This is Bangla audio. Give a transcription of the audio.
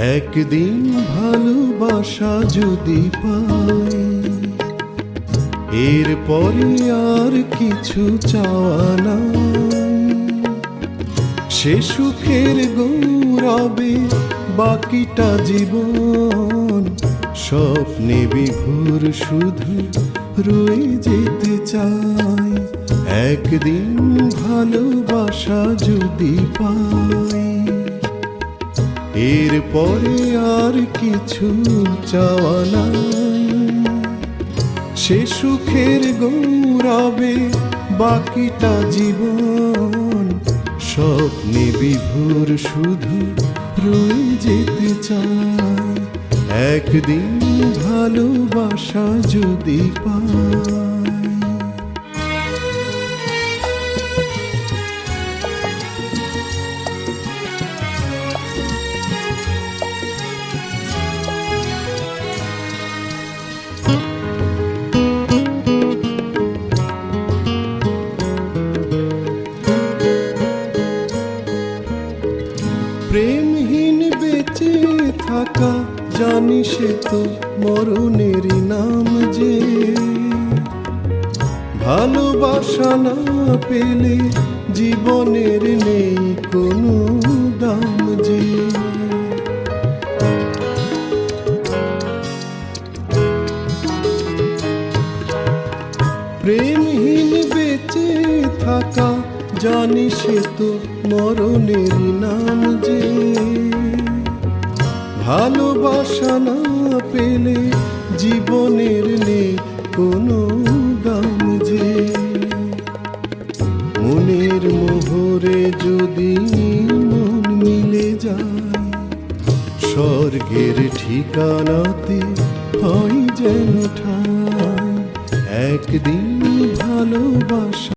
একদিন ভালোবাসা যদি পাই, এরপরে আর কিছু চাওয়া নাই। সে সুখের গৌরবে বাকিটা জীবন, স্বপ্নে বিভোর শুধু রয়ে যেতে চাই। একদিন ভালোবাসা যদি পাই এরপরে আর কিছু চাওয়া নাই। সে সুখের গৌরবে বাকিটা জীবন স্বপ্নে বিভোর শুধু রয়ে যেতে চায়। একদিন ভালোবাসা যদি পাই প্রেমহীন বেঁচে থাকা, জানি সে তো মরণেরই নাম যে। ভালোবাসা না পেলে জীবনের নেই কোনো দাম যে। থাকা জানি সে তো মরণের নাম যে। ভালোবাসা না পেলে জীবনের নেই কোনো দাম যে। মনের মোহরে যদি মন মিলে যায়, স্বর্গের ঠিকানাতে হয় যেন ঠাই। একদিন ভালোবাসা